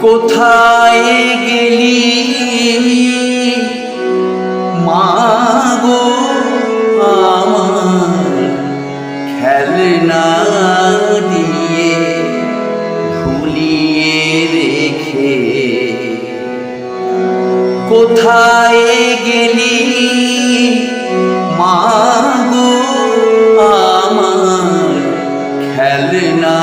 কোথায় গেলি? গো আমার খেলনা দিয়ে ভুলিয়ে রেখে কোথায় গেলি মা গো আমার খেলনা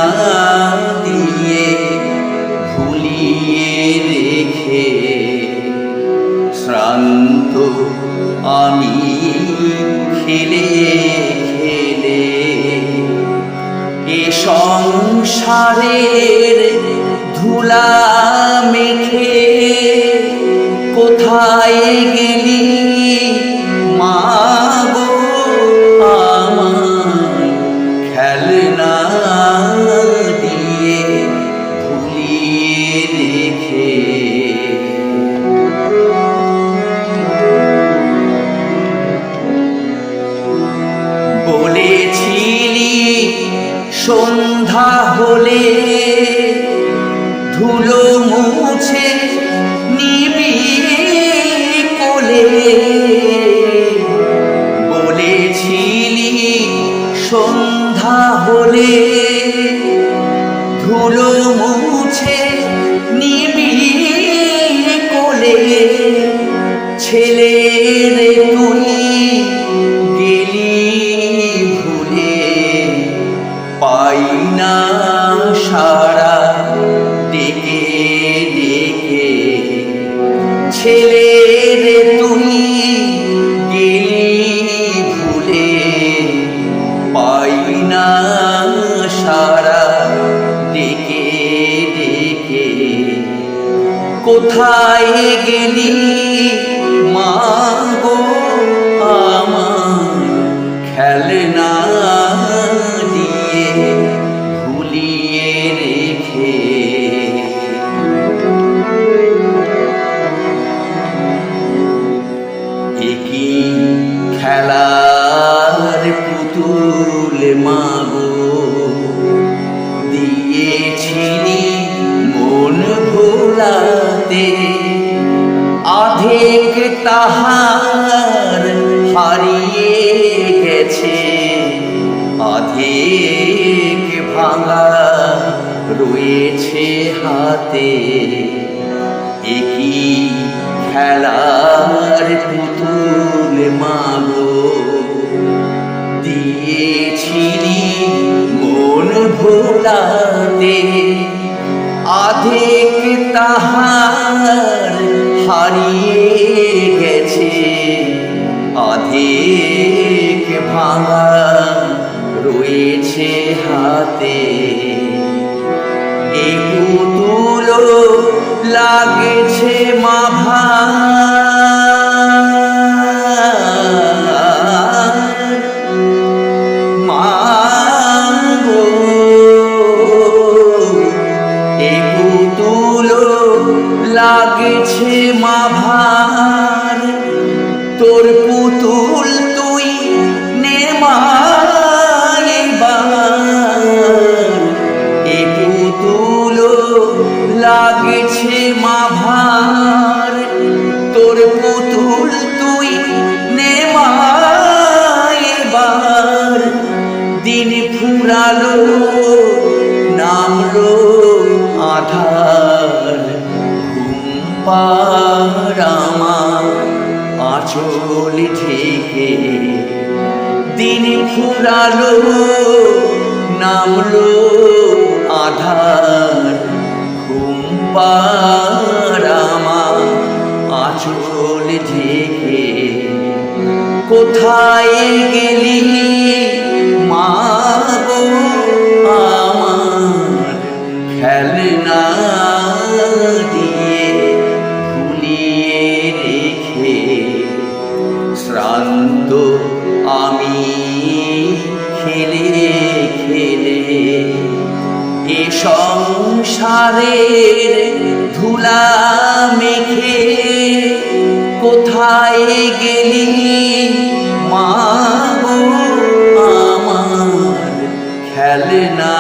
সংসারের ধুলা মেখে কোথায় গেলি? সন্ধ্যা হলে ধুলো মুছে নিবি কোলে। বলেছিলি সন্ধ্যা হলে ধুলো মুছে নিবি কোলে। ছেলের না সারা ডেকে ডেকে কোথায় গেলি মা গো? গেছে আধেক ভাঙা রয়েছে হাতে। একই খেলার পুতুল মাগো দিয়েছিলি মন ভোলাতে। আধেক তাহার হারিয়ে গেছে। আধেক ভাঙা রয়েছে হাতে। এই পুতুল লাগছে মাভা লাগছে মাভার। তোর পুতুল তুই নে মাইবার এ পুতুল লাগছে তোর পুতুল তুই নে মাইবার দিন ফুরালো, নামলো আধার। ঘুম আঁচল থেকে। দিন ফুরালো নামলো আধার। ঘুম পারামা আঁচল থেকে কোথায় গেলি মা সংসারের ধুলা মেখে কোথায় গেলি মা আমার খেলনা